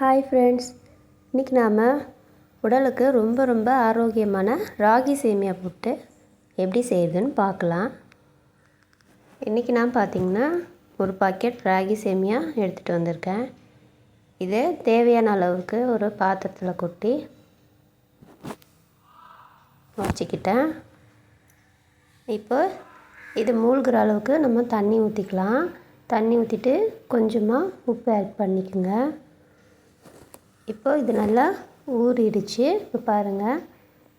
Hi friends இன்றைக்கி நாம் உடலுக்கு ரொம்ப ரொம்ப ஆரோக்கியமான ராகி சேமியா புட்டு எப்படி செய்யுதுன்னு பார்க்கலாம். இன்றைக்கி நான் பார்த்திங்கன்னா ஒரு பாக்கெட் ராகி சேமியா எடுத்துகிட்டு வந்திருக்கேன். இது தேவையான அளவுக்கு ஒரு பாத்திரத்தில் கொட்டி வச்சுக்கிட்டேன். இப்போ இது மூழ்கிற அளவுக்கு நம்ம தண்ணி ஊற்றிக்கலாம் தண்ணி ஊற்றிட்டு கொஞ்சமாக உப்பு ஆட் பண்ணிக்கோங்க. இப்போ இது நல்லா ஊறிடுச்சு. இப்போ பாருங்கள்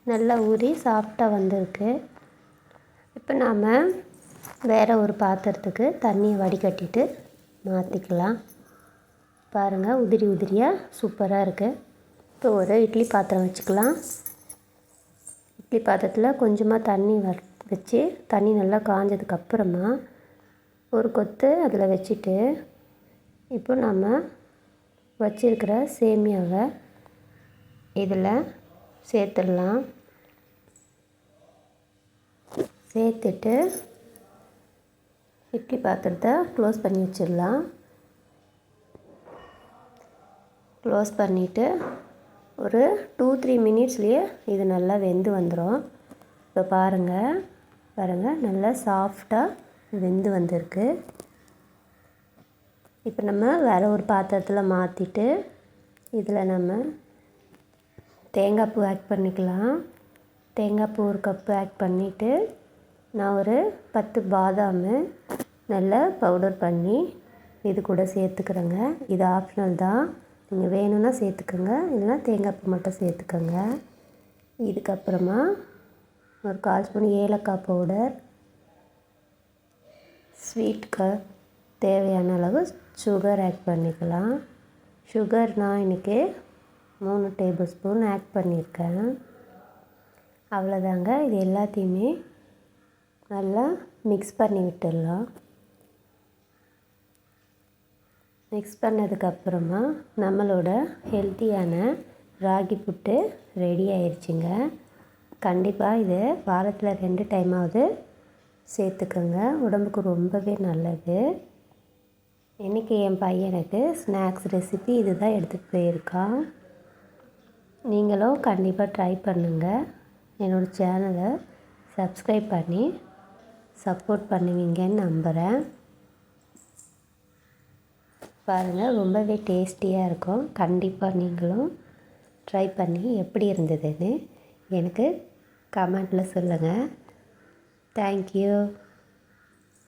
நல்லா ஊறி சாஃப்டாக வந்திருக்கு. இப்போ நாம் வேறு ஒரு பாத்திரத்துக்கு தண்ணியை வடிகட்டிட்டு மாற்றிக்கலாம் பாருங்கள் உதிரி உதிரியாக சூப்பராக இருக்குது இப்போ ஒரு இட்லி பாத்திரம் வச்சுக்கலாம். இட்லி பாத்திரத்தில் கொஞ்சமாக தண்ணி வ வச்சு தண்ணி நல்லா காஞ்சதுக்கப்புறமா ஒரு கொத்து அதில் வச்சுட்டு இப்போ நம்ம வச்சிருக்கிற சேமியாவை இதில் சேர்த்துடலாம். சேர்த்துட்டு இட்லி பாத்திரத்தை க்ளோஸ் பண்ணி வச்சிடலாம். க்ளோஸ் பண்ணிவிட்டு ஒரு டூ த்ரீ மினிட்ஸ்லேயே இது நல்லா வெந்து வந்துடும் இப்போ பாருங்கள் பாருங்கள் நல்லா சாஃப்டாக வெந்து வந்திருக்கு. இப்போ நம்ம வேறு ஒரு பாத்திரத்தில் மாற்றிட்டு இதில் நம்ம தேங்காய் பூ ஆட் பண்ணிக்கலாம். தேங்காய் பூ ஒரு கப்பு ஆட் பண்ணிவிட்டு நான் ஒரு பத்து பாதாம் நல்லா பவுடர் பண்ணி இது கூட சேர்த்துக்கிறேங்க. இது ஆப்ஷனல் தான். நீங்கள் வேணும்னா சேர்த்துக்கோங்க. இல்லைனா தேங்காய் பூ மட்டும் சேர்த்துக்கோங்க. இதுக்கப்புறமா ஒரு கால் ஸ்பூன் ஏலக்காய் பவுடர் ஸ்வீட்டுக்கு தேவையான அளவு சுகர் ஆட் பண்ணிக்கலாம். சுகர் நான் இன்றைக்கி மூணு டேபிள் ஸ்பூன் ஆட் பண்ணியிருக்கேன். அவ்வளோதாங்க இது எல்லாத்தையுமே நல்லா மிக்ஸ் பண்ணி விட்டுடலாம். மிக்ஸ் பண்ணதுக்கப்புறமா நம்மளோட ஹெல்த்தியான ராகி புட்டு ரெடி ஆயிடுச்சுங்க கண்டிப்பாக இது வாரத்தில் ரெண்டு டைமாவது சேர்த்துக்கோங்க. உடம்புக்கு ரொம்பவே நல்லது. இன்றைக்கி என் பையனுக்கு ஸ்நாக்ஸ் ரெசிபி இது தான் எடுத்துகிட்டு போயிருக்கான் நீங்களும் கண்டிப்பாக ட்ரை பண்ணுங்கள் என்னோடய சேனலை சப்ஸ்கிரைப் பண்ணி சப்போர்ட் பண்ணுவீங்கன்னு நம்புகிறேன் பாருங்கள் ரொம்பவே டேஸ்டியாக இருக்கும். கண்டிப்பாக நீங்களும் ட்ரை பண்ணி எப்படி இருந்ததுன்னு எனக்கு கமெண்ட்டில் சொல்லுங்கள் தேங்க்யூ